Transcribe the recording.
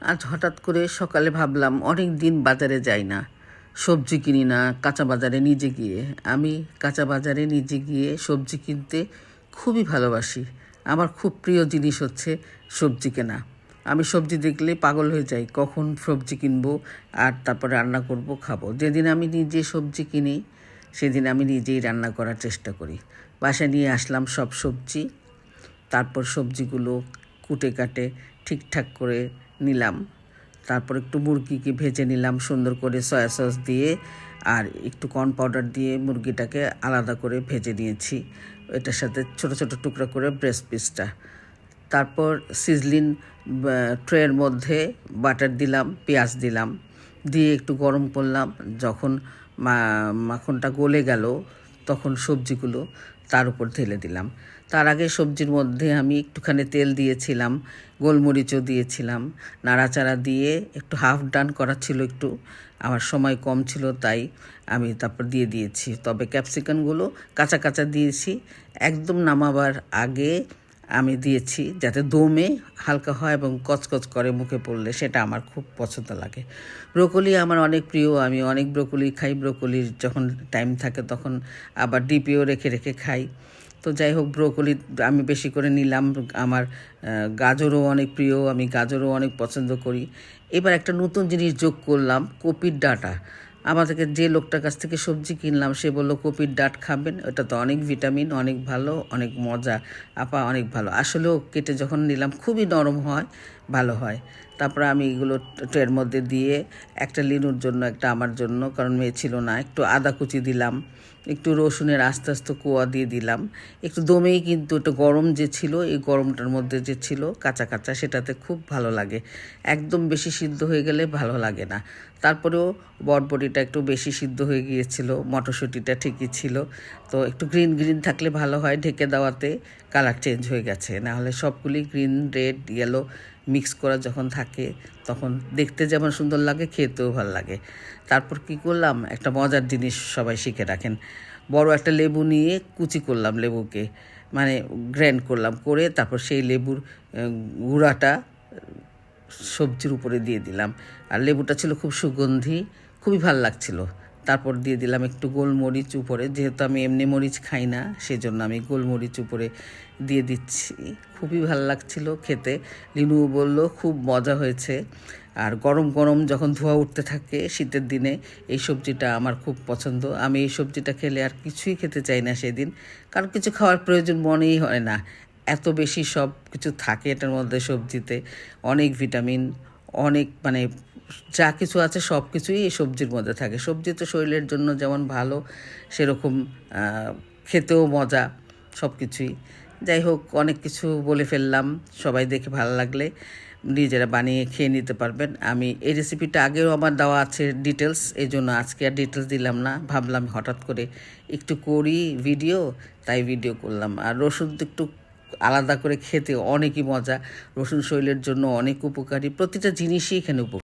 আজ হঠাৎ করে সকালে ভাবলাম, অনেক দিন বাজারে যাই না। সবজি কিনি না, কাঁচা বাজারে নিজে গিয়ে। আমি কাঁচা বাজারে নিজে গিয়ে সবজি কিনতে খুবই ভালোবাসি। আমার খুব প্রিয় জিনিস হচ্ছে সবজি কেনা। আমি সবজি দেখলে পাগল হয়ে যাই, কখন সবজি কিনবো আর তারপর রান্না করব, খাব। যেদিন আমি নিজে সবজি কিনি, সেদিন আমি নিজেই রান্না করার চেষ্টা করি। বাসায় নিয়ে আসলাম সব সবজি, তারপর সবজিগুলো কুটে কাটে, ঠিকঠাক করে নিলাম। তারপর একটু মুরগিকে ভেজে নিলাম, সুন্দর করে সয়া সস দিয়ে, আর একটু কর্ন পাউডার দিয়ে মুরগিটাকে আলাদা করে ভেজে নিয়েছি। এটার সাথে ছোট ছোট টুকরা করে ব্রেস্ট পিসটা তারপর সিজলিন ট্রের মধ্যে বাটার দিলাম, পেঁয়াজ দিলাম। দিয়ে একটু গরম করলাম, যখন মাখনটা গলে গেল তখন সবজিগুলো তার উপর ঢেলে দিলাম। তার আগে সবজির মধ্যে আমি একটুখানি তেল দিয়েছিলাম, গোলমরিচও দিয়েছিলাম। নাড়াচাড়া দিয়ে একটু হাফ ডান করা ছিল একটু। আমার সময় কম ছিল, তাই আমি তারপর দিয়ে দিয়েছি। তবে ক্যাপসিকামগুলো কাঁচা কাঁচা দিয়েছি। একদম নামাবার আগে আমি দিয়েছি যাতে দমে হালকা হয় এবং কচকচ করে মুখে পড়লে সেটা আমার খুব পছন্দ লাগে। ব্রোকলি আমার অনেক প্রিয়, আমি অনেক ব্রোকলি খাই। ব্রোকলির যখন টাইম থাকে তখন আবার ডিপিও রেখে রেখে খাই। তো যাই হোক, ব্রোকলি আমি বেশি করে নিলাম। আমার গাজরও অনেক প্রিয়, আমি গাজরও অনেক পছন্দ করি। এবার একটা নতুন জিনিস যোগ করলাম, কপির ডাঁটা। আমাদেরকে যে লোকটার কাছ থেকে সবজি কিনলাম, সে বলল, কপির ডাট খাবেন, ওটা তো অনেক ভিটামিন, অনেক ভালো, অনেক মজা, আপা, অনেক ভালো। আসলেও কেটে যখন নিলাম, খুবই নরম হয়। ভালো হয়। তারপরে আমি এগুলো ট্রের মধ্যে দিয়ে একটা লিনুর জন্য, একটা আমার জন্য, কারণ মেয়ে ছিল না, একটু আদা কুচি দিলাম, একটু রসুনের আস্তে আস্তে কোয়া দিয়ে দিলাম। একটু দমেই কিন্তু একটু গরম যে ছিল, এই গরমটার মধ্যে যে ছিল, কাঁচা কাঁচা, সেটাতে খুব ভালো লাগে। একদম বেশি সিদ্ধ হয়ে গেলে ভালো লাগে না। তারপরেও বটবটিটা একটু বেশি সিদ্ধ হয়ে গিয়েছিল, মটরশুঁটিটা ঠিকই ছিল। তো একটু গ্রিন গ্রিন থাকলে ভালো হয়, ঢেকে দেওয়াতে কালার চেঞ্জ হয়ে গেছে। নাহলে সবগুলি গ্রিন, রেড, ইয়েলো মিক্স করা যখন থাকে, তখন দেখতে যেমন সুন্দর লাগে, খেতেও ভালো লাগে। তারপর কি করলাম? একটা মজার জিনিস সবাই শিখে রাখেন। বড় একটা লেবু নিয়ে কুচি করলাম লেবুকে মানে গ্র্যান্ড করলাম করে তারপর সেই লেবুর গুঁড়াটা সবজির উপরে দিয়ে দিলাম। আর লেবুটা ছিল খুব সুগন্ধি, খুবই ভালো লাগছিল। তারপর দিয়ে দিলাম একটু গোলমরিচ উপরে, যেহেতু আমি এমনি মরিচ খাই না, সেজন্য আমি গোলমরিচ উপরে দিয়ে দিচ্ছি। খুবই ভালো লাগছিল খেতে। লিনু বলল, খুব মজা হয়েছে। আর গরম গরম যখন ধোয়া উঠতে থাকে শীতের দিনে, এই সবজিটা আমার খুব পছন্দ। আমি এই সবজিটা খেলে আর কিছুই খেতে চাই না সেদিন। কারণ কিছু খাওয়ার প্রয়োজন মনেই হয় না। এত বেশি সব কিছু থাকে এটার মধ্যে সবজিতে। অনেক ভিটামিন, অনেক মানে যা কিছু আছে সব কিছুই এই সবজির মধ্যে থাকে। সবজি তো শরীরের জন্য যেমন ভালো, সেরকম খেতেও মজা, সব কিছুই। যাই হোক, অনেক কিছু বলে ফেললাম, সবাই দেখে ভালো লাগলে নিজেরা বানিয়ে খেয়ে নিতে পারবেন। আমি এই রেসিপিটা আগেও আমার দেওয়া আছে ডিটেলস এই জন্য আজকে আর ডিটেলস দিলাম না। ভাবলাম হঠাৎ করে একটু করি ভিডিও তাই ভিডিও করলাম। আর রসুন তো একটু আলাদা করে খেতে অনেকই মজা। রসুন শরীরের জন্য অনেক উপকারী। প্রতিটা জিনিসই এখানে উপকারী।